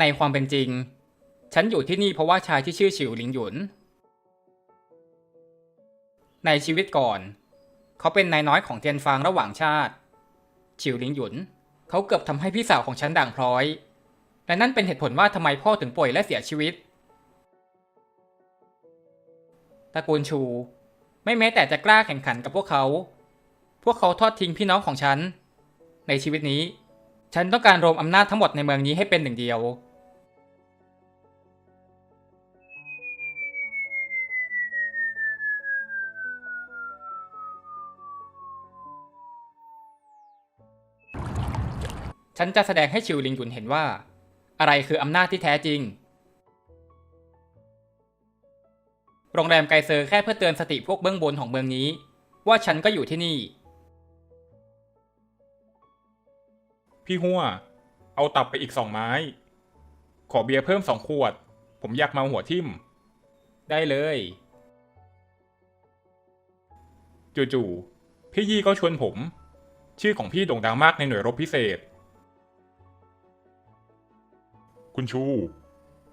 ในความเป็นจริง ฉันอยู่ที่นี่เพราะว่าชายที่ชื่อฉิวหลิงหยุน ในชีวิตก่อน เขาเป็นนายน้อยของเทียนฟางระหว่างชาติ ฉิวหลิงหยุน เขาเกือบทำให้พี่สาวของฉันด่างพร้อย และนั่นเป็นเหตุผลว่าทำไมพ่อถึงป่วยและเสียชีวิตตระกูลชู ไม่แม้แต่จะกล้าแข่งขันกับพวกเขา พวกเขาทอดทิ้งพี่น้องของฉัน ในชีวิตนี้ ฉันต้องการรวมอำนาจทั้งหมดในเมืองนี้ให้เป็นหนึ่งเดียว ฉันจะแสดงให้ชิวลิงหยุนเห็นว่า อะไรคืออำนาจที่แท้จริง โรงแรมไกเซอร์แค่เพื่อเตือนสติพวกเบื้องบนของเมืองนี้ ว่าฉันก็อยู่ที่นี่ พี่หัว เอาตับไปอีกสองไม้ ขอเบียร์เพิ่มสองขวด ผมอยากมาหัวทิ่ม ได้เลย จู่ๆพี่ยี่ก็ชวนผม ชื่อของพี่โด่งดังมากในหน่วยรบพิเศษ คุณชู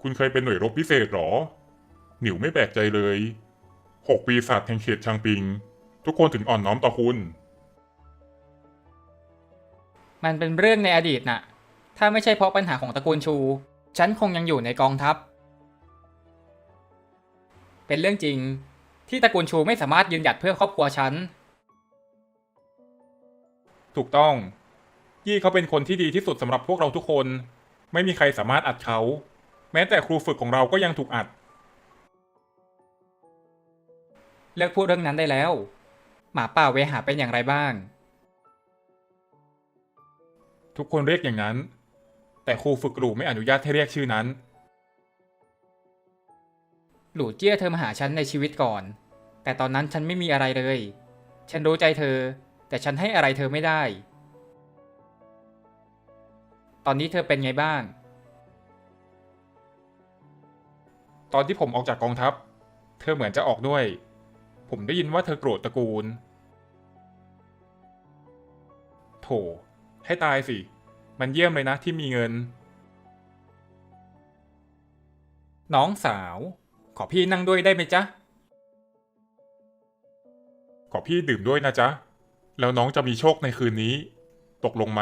คุณเคยเป็นหน่วยรบพิเศษหรอ หนิวไม่แปลกใจเลยหกปีศาจแห่งเขตชางปิง ทุกคนถึงอ่อนน้อมต่อคุณ มันเป็นเรื่องในอดีตน่ะ ถ้าไม่ใช่เพราะปัญหาของตระกูลชู ฉันคงยังอยู่ในกองทัพ เป็นเรื่องจริง ที่ตระกูลชูไม่สามารถยืนหยัดเพื่อครอบครัวฉัน ถูกต้อง ยี่เขาเป็นคนที่ดีที่สุดสำหรับพวกเราทุกคน ไม่มีใครสามารถอัดเขา แม้แต่ครูฝึกของเราก็ยังถูกอัด เลิกพูดเรื่องนั้นได้แล้ว หมาป่าเวหาเป็นอย่างไรบ้าง ทุกคนเรียกอย่างนั้น แต่ครูฝึกหลูไม่อนุญาตให้เรียกชื่อนั้น หลู่เจี้ยเธอมาหาฉันในชีวิตก่อน แต่ตอนนั้นฉันไม่มีอะไรเลย ฉันรู้ใจเธอ แต่ฉันให้อะไรเธอไม่ได้ ตอนนี้เธอเป็นไงบ้าง ตอนที่ผมออกจากกองทัพ เธอเหมือนจะออกด้วย ผมได้ยินว่าเธอโกรธตระกูล โถ ให้ตายสิ มันเยี่ยมเลยนะที่มีเงิน น้องสาว ขอพี่นั่งด้วยได้ไหมจ๊ะ ขอพี่ดื่มด้วยนะจ๊ะ แล้วน้องจะมีโชคในคืนนี้ ตกลงไหม